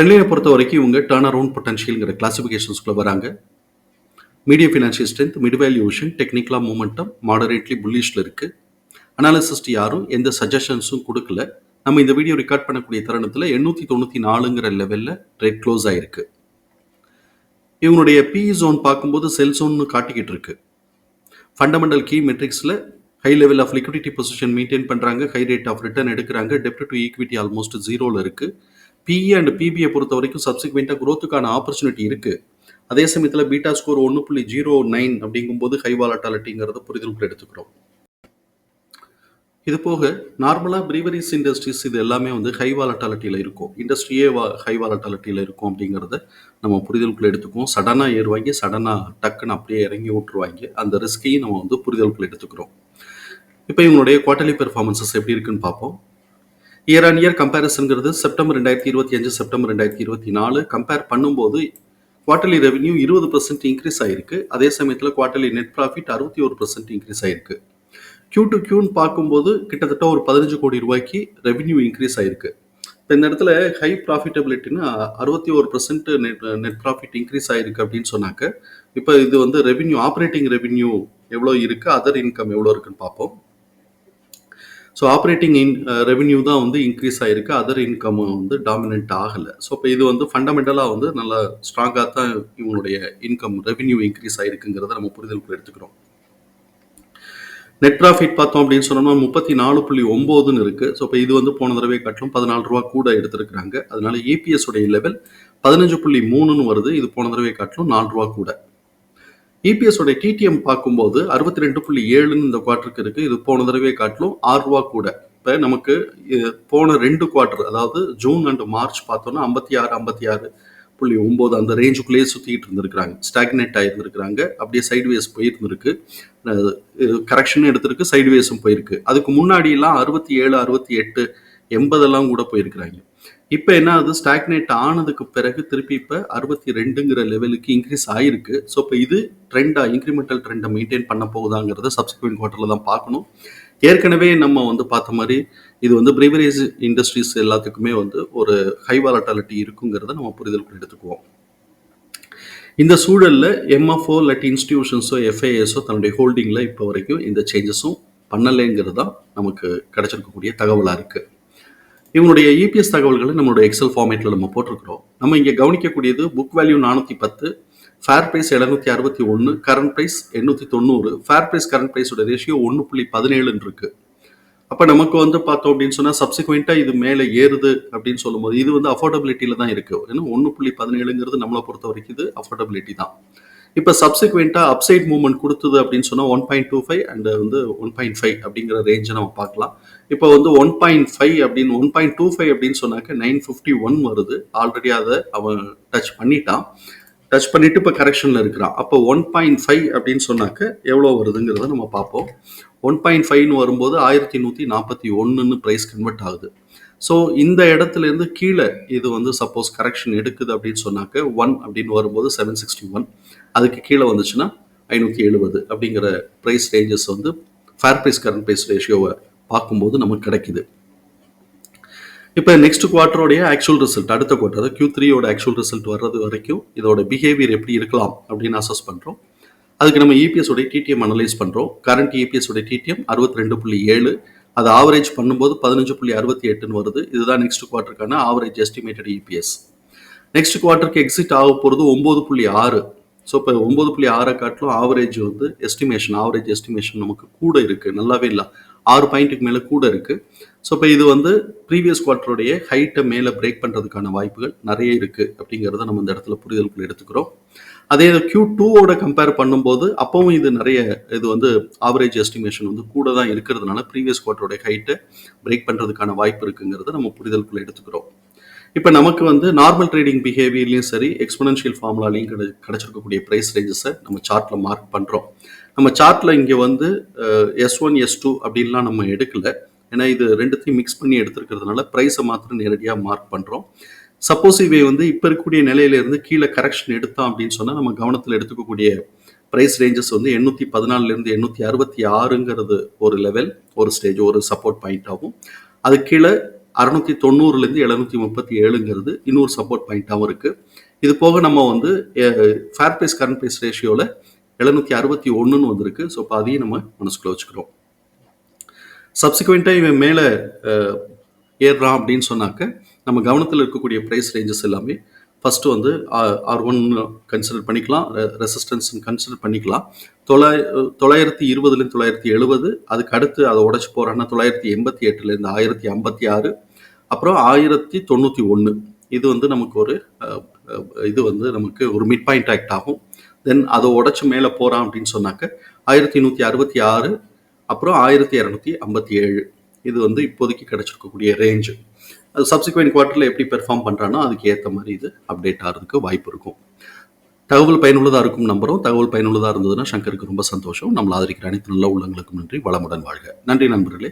ட்ரெண்ட்லைனை பொறுத்த வரைக்கும் இவங்க டேர்ன் அரவுண்ட் பொட்டன்ஷியல்ங்கிற கிளாசிஃபிகேஷன்ஸ்குள்ளே வராங்க. Medium financial strength mid valuation டெக்னிக்கலாக மூமெண்டம் மாடரேட்லி புல்லிஷில் இருக்குது அனாலிசிஸ்ட் யாரும் எந்த சஜஷன்ஸும் கொடுக்கல. நம்ம இந்த வீடியோ ரெக்கார்ட் பண்ணக்கூடிய தருணத்தில் எண்ணூற்றி தொண்ணூற்றி நாலுங்கிற லெவலில் ட்ரேட் க்ளோஸ் ஆகிருக்கு இவங்களுடைய பி ஜோன் பார்க்கும்போது செல் ஜோன்னு காட்டிக்கிட்டு இருக்கு. Fundamental key மெட்ரிக்ஸில் high level of liquidity position maintain பண்ணுறாங்க ஹை ரேட் ஆஃப் ரிட்டர்ன் எடுக்கிறாங்க. டெப்ட் டு ஈக்விட்டி ஆல்மோஸ்ட் ஜீரோவில் இருக்குது பிஇ அண்ட் பிபிஐ பொறுத்த வரைக்கும் சப்சிக்வெண்ட்டாக குரோத்துக்கான ஆப்பர்ச்சுனிட்டி இருக்குது அதே சமயத்தில் பீட்டா ஸ்கோர் ஒன்று புள்ளி ஜீரோ நைன் அப்படிங்கும்போது ஹை வாலட்டாலிட்டிங்கிறத புரிதலுக்குள்ள எடுத்துக்கிறோம். இது போக நார்மலாக ப்ரீவரிஸ் இண்டஸ்ட்ரீஸ் இது எல்லாமே வந்து ஹை வாலட்டாலிட்டியில் இருக்கும். இண்டஸ்ட்ரியே வா ஹை வாலட்டாலிட்டியில் இருக்கும் அப்படிங்கிறத நம்ம புரிதலுக்குள்ள எடுத்துக்குவோம். சடனாக ஏறுவாங்க சடனாக டக்குன்னு அப்படியே இறங்கி விட்டுருவாங்க அந்த ரிஸ்கையும் நம்ம வந்து புரிதலுக்குள்ள எடுத்துக்கிறோம். இப்போ இவங்களுடைய குவார்டர்லி பெர்ஃபார்மன்சஸ் எப்படி இருக்குன்னு பார்ப்போம். இயர் ஆன் இயர் கம்பேரிசன்ங்கிறது செப்டம்பர் ரெண்டாயிரத்தி இருபத்தி அஞ்சு செப்டம்பர் ரெண்டாயிரத்தி இருபத்தி நாலு. கம்பேர் பண்ணும்போது குவார்டர்லி ரெவன்யூ இருபது பர்சன்ட் இன்க்ரீஸ் ஆயிருக்கு. அதே சமயத்தில் குவார்டர்லி நெட் ப்ராஃபிட் அறுபத்தி ஒரு பர்சன்ட் இன்க்ரீஸ் ஆயிருக்கு. கியூ டு கியூன்னு பார்க்கும்போது கிட்டத்தட்ட ஒரு பதினஞ்சு கோடி ரூபாய்க்கு ரெவன்யூ இன்க்ரீஸ் ஆயிருக்கு. இப்போ இந்த இடத்துல ஹை ப்ராஃபிட்டபிலிட்டின்னு அறுபத்தி ஒரு percent net net profit increase ஆயிருக்கு அப்படின்னு சொன்னாக்க இப்போ இது வந்து ரெவென்யூ ஆப்ரேட்டிங் ரெவென்யூ எவ்வளோ இருக்குது அதர் இன்கம் எவ்வளோ இருக்குன்னு பார்ப்போம். ஸோ ஆப்ரேட்டிங் இன் ரெவென்யூ தான் வந்து இன்க்ரீஸ் ஆகிருக்கு அதர் இன்கம் வந்து டாமினன்ட் ஆகலை. ஸோ இப்போ இது வந்து ஃபண்டமெண்டலாக வந்து நல்லா ஸ்ட்ராங்காக தான் இவங்களுடைய இன்கம் ரெவென்யூ இன்க்ரீஸ் ஆகிருக்குங்கிறத நம்ம புரிதலுக்குள்ள எடுத்துக்கிறோம். நெட் ப்ராஃபிட் பார்த்தோம் அப்படின்னு சொன்னோம்னா முப்பத்தி நாலு புள்ளி ஒம்போதுன்னு இருக்குது ஸோ இப்போ இது வந்து போன தடவை காட்டிலும் பதினாலு ரூபா கூட எடுத்திருக்கிறாங்க. அதனால ஏபிஎஸ் உடைய லெவல் பதினஞ்சு புள்ளி மூணுன்னு வருது. இது போன தடவை காட்டிலும் நாலு ரூபா கூட. இபிஎஸ் உடைய டிடிஎம் பார்க்கும்போது அறுபத்தி ரெண்டு புள்ளி ஏழுன்னு இந்த குவார்ட்டருக்கு இருக்கு. இது போன தடவை காட்டிலும் ஆறு ரூபா கூட. இப்போ நமக்கு போன ரெண்டு குவார்ட்டர் அதாவது ஜூன் அண்ட் மார்ச் பார்த்தோம்னா ஐம்பத்தி ஆறு ஐம்பத்தி ஆறு புள்ளி ஒம்பது அந்த ரேஞ்சுக்குள்ளேயே சுற்றிக்கிட்டு இருந்திருக்கிறாங்க. ஸ்டாக்னேட் ஆகிருந்திருக்கிறாங்க அப்படியே சைட்வேஸ் போயிருந்திருக்கு. கரெக்ஷன் எடுத்திருக்கு சைட்வேஸும் போயிருக்கு. அதுக்கு முன்னாடியெல்லாம் அறுபத்தி ஏழு அறுபத்தி எட்டு எண்பதெல்லாம் கூட போயிருக்கிறாங்க. இப்போ என்ன ஆகுது? ஸ்டாக்னேட் ஆனதுக்கு பிறகு திருப்பி இப்போ அறுபத்தி ரெண்டுங்கிற லெவலுக்கு இன்க்ரீஸ் ஆயிருக்கு. ஸோ இப்போ இது ட்ரெண்டாக இன்க்ரிமெண்டல் ட்ரெண்டை மெயின்டைன் பண்ண போகுதாங்கிறத சப்சிக்வெண்ட் குவார்ட்டரில் தான் பார்க்கணும். ஏற்கனவே நம்ம வந்து பார்த்த மாதிரி இது வந்து பிரிவரேஜ் இண்டஸ்ட்ரீஸ் எல்லாத்துக்குமே வந்து ஒரு ஹை வாலட்டாலிட்டி இருக்குங்கிறத நம்ம புரிதலுக்கு எடுத்துக்குவோம். இந்த சூழலில் எம்எஃப்ஓ இல்லாட்டி இன்ஸ்டிடியூஷன்ஸோ எஃப்ஐஎஸோ தன்னுடைய ஹோல்டிங்கில் இப்போ வரைக்கும் இந்த சேஞ்சஸும் பண்ணலைங்கிறது தான் நமக்கு கிடைச்சிருக்கக்கூடிய தகவலாக இருக்குது இவங்களுடைய இபிஎஸ் தகவல்களை நம்மளுடைய எக்ஸல் ஃபார்மேட்டில் நம்ம போட்டிருக்கிறோம். நம்ம இங்கே கவனிக்கக்கூடியது புக் வேல்யூ நானூற்றி பத்து ஃபேர் ப்ரைஸ் எழுநூத்தி அறுபத்தி ஒன்று கரண்ட் ப்ரைஸ் எண்ணூற்றி தொண்ணூறு ஃபேர் ப்ரைஸ் கரண்ட் ப்ரைஸோட ரேஷியோ ஒன்று புள்ளி பதினேழுன்னு இருக்கு அப்போ நமக்கு வந்து பார்த்தோம் அப்படின்னு சொன்னால் சப்சிக்வெண்ட்டாக இது மேலே ஏறுது அப்படின்னு சொல்லும்போது இது வந்து அஃபோர்டபிலிட்டியில் தான் இருக்குது ஏன்னா ஒன்று புள்ளி பதினேழுங்கிறது நம்மளை பொறுத்த வரைக்கும் இது அஃபோர்டபிலிட்டி தான். இப்போ சப்சிக்வெண்ட்டாக அப்சைட் மூவ்மெண்ட் கொடுத்தது அப்படின்னு சொன்னால் one point two five and வந்து ஒன் பாயிண்ட் ஃபைவ் அப்படிங்கிற ரேஞ்சை நம்ம பார்க்கலாம். இப்போ வந்து ஒன் பாயிண்ட் ஃபைவ் அப்படின்னு ஒன் பாயிண்ட் டூ ஃபைவ் அப்படின்னு சொன்னாக்க நைன் ஃபிஃப்டி ஒன் வருது. ஆல்ரெடி அதை அவன் டச் பண்ணிட்டான். டச் பண்ணிட்டு இப்போ கரெக்ஷனில் இருக்கிறான். அப்போ ஒன் பாயிண்ட் ஃபைவ் அப்படின்னு சொன்னாக்க எவ்வளோ வருதுங்கிறத நம்ம பார்ப்போம். ஒன் பாயிண்ட் ஃபைவ்னு வரும்போது ஆயிரத்தி நூற்றி நாற்பத்தி ஒன்றுன்னு ப்ரைஸ் கன்வெர்ட் ஆகுது. ஸோ இந்த இடத்துலேருந்து கீழே இது வந்து சப்போஸ் கரெக்ஷன் எடுக்குது அப்படின்னு சொன்னாக்க ஒன் அப்படின்னு வரும்போது செவன் சிக்ஸ்டி ஒன் அதுக்கு கீழே வந்துச்சுன்னா ஐநூற்றி எழுபது அப்படிங்கிற ப்ரைஸ் ரேஞ்சஸ் வந்து ஃபேர் ப்ரைஸ் கரண்ட் ப்ரைஸ் ரேஷியோவை பார்க்கும்போது நமக்கு கிடைக்குது. இப்போ நெக்ஸ்ட் குவார்ட்டரோடைய ஆக்சுவல் ரிசல்ட் அடுத்த குவார்ட்டர் அதாவது கியூ த்ரீயோட ஆக்சுவல் ரிசல்ட் வர்றது வரைக்கும் இதோட பிஹேவியர் எப்படி இருக்கலாம் அப்படின்னு அசஸ் பண்ணுறோம் அதுக்கு நம்ம இபிஎஸ் உடைய டிடிஎம் அனலைஸ் பண்ணுறோம் கரண்ட் இபிஎஸ் உடைய டிடிஎம் அறுபத்தி ரெண்டு புள்ளி ஏழு. அது ஆவரேஜ் பண்ணும்போது பதினஞ்சு புள்ளி அறுபத்தி எட்டுன்னு வருது. இதுதான் நெக்ஸ்ட் குவார்ட்டருக்கான ஆவரேஜ் எஸ்டிமேட்டட் இபிஎஸ் நெக்ஸ்ட் குவார்ட்டருக்கு எக்ஸிட் ஆக போகிறது ஒம்பது புள்ளி ஆறு. ஸோ இப்போ ஒம்பது புள்ளி ஆறை காட்டிலும் ஆவரேஜ் வந்து எஸ்டிமேஷன் ஆவரேஜ் எஸ்டிமேஷன் நமக்கு கூட இருக்குது நல்லாவே இல்லை. ஆறு பாயிண்ட்டுக்கு மேலே கூட இருக்குது ஸோ இப்போ இது வந்து ப்ரீவியஸ் குவார்ட்டருடைய ஹைட்டை மேலே பிரேக் பண்ணுறதுக்கான வாய்ப்புகள் நிறைய இருக்குது அப்படிங்கிறத நம்ம இந்த இடத்துல புரிதலுக்குள்ள எடுத்துக்கிறோம். அதே கியூ டூவோட கம்பேர் பண்ணும்போது அப்பவும் இது நிறைய இது வந்து ஆவரேஜ் எஸ்டிமேஷன் வந்து கூட தான் இருக்கிறதுனால ப்ரீவியஸ் குவார்ட்டருடைய ஹைட்டை பிரேக் பண்ணுறதுக்கான வாய்ப்பு இருக்குங்கிறத நம்ம புரிதலுக்குள்ள எடுத்துக்கிறோம். இப்போ நமக்கு வந்து நார்மல் ட்ரேடிங் பிஹேவியர்லையும் சரி எக்ஸ்பனன்ஷியல் ஃபார்முலாலையும் கிடை கிடைச்சிருக்கக்கூடிய ப்ரைஸ் ரேஞ்சஸை நம்ம சார்ட்டில் மார்க் பண்ணுறோம் நம்ம சார்ட்டில் இங்கே வந்து எஸ் ஒன் எஸ் டூ அப்படின்லாம் நம்ம எடுக்கல. ஏன்னா இது ரெண்டுத்தையும் மிக்ஸ் பண்ணி எடுத்துருக்கிறதுனால ப்ரைஸை மாத்திரம் நேரடியாக மார்க் பண்ணுறோம் சப்போஸ் இவை வந்து இப்போ இருக்கக்கூடிய நிலையிலேருந்து கீழே கரெக்ஷன் எடுத்தோம் அப்படின்னு சொன்னால் நம்ம கவனத்தில் எடுத்துக்கக்கூடிய ப்ரைஸ் ரேஞ்சஸ் வந்து எண்ணூற்றி பதினாலுலேருந்து எண்ணூற்றி அறுபத்தி ஆறுங்கிறது ஒரு லெவல் ஒரு ஸ்டேஜ் ஒரு சப்போர்ட் பாயிண்ட் ஆகும். அது கீழே அறுநூத்தி தொண்ணூறுலேருந்து எழுநூத்தி முப்பத்தி ஏழுங்கிறது இன்னொரு சப்போர்ட் பாயிண்ட்டாகவும் இருக்குது இது போக நம்ம வந்து ஃபேர் ப்ரைஸ் கரண்ட் ப்ரைஸ் ரேஷியோவில் எழுநூத்தி அறுபத்தி ஒன்றுன்னு வந்திருக்கு. ஸோ இப்போ அதையும் நம்ம மனசுக்குள்ள வச்சுக்கிறோம். சப்சிக்வெண்ட்டாக இவன் மேலே ஏறுறான் அப்படின்னு சொன்னாக்க நம்ம கவனத்தில் இருக்கக்கூடிய ப்ரைஸ் ரேஞ்சஸ் எல்லாமே ஃபஸ்ட்டு வந்து ஆர் ஒன் கன்சிடர் பண்ணிக்கலாம். ரெசிஸ்டன்ஸ் கன்சிடர் பண்ணிக்கலாம். தொள்ளாய தொள்ளாயிரத்தி இருபதுலேருந்து தொள்ளாயிரத்தி எழுபது அதுக்கு அடுத்து அதை உடச்சி போகிறான்னா தொள்ளாயிரத்தி எண்பத்தி எட்டுலேருந்து ஆயிரத்தி ஐம்பத்தி ஆறு அப்புறம் ஆயிரத்தி தொண்ணூற்றி ஒன்று இது வந்து நமக்கு ஒரு இது வந்து நமக்கு ஒரு மிட் பாயிண்ட் ஆக்ட் ஆகும். தென் அதை உடச்சி மேலே போகிறான் அப்படின்னு சொன்னாக்க ஆயிரத்தி நூற்றி அறுபத்தி ஆறு அப்புறம் ஆயிரத்தி இரநூத்தி ஐம்பத்தி ஏழு. இது வந்து இப்போதைக்கு கிடச்சிருக்கக்கூடிய ரேஞ்சு அது சப்சிக்வெண்ட் குவார்ட்டரில் எப்படி பெர்ஃபார்ம் பண்ணுறானோ அதுக்கு ஏற்ற மாதிரி இது அப்டேட் ஆகிறதுக்கு வாய்ப்பு இருக்கும். தகவல் பயனுள்ளதாக இருக்கும் நம்பரும் தகவல் பயனுள்ளதாக இருந்ததுன்னா சங்கருக்கு ரொம்ப சந்தோஷம். நம்மளை ஆதரிக்கிற அனைத்து நல்ல உள்ளங்களுக்கும் நன்றி. வளமுடன் வாழ்க. நன்றி நண்பர்களே.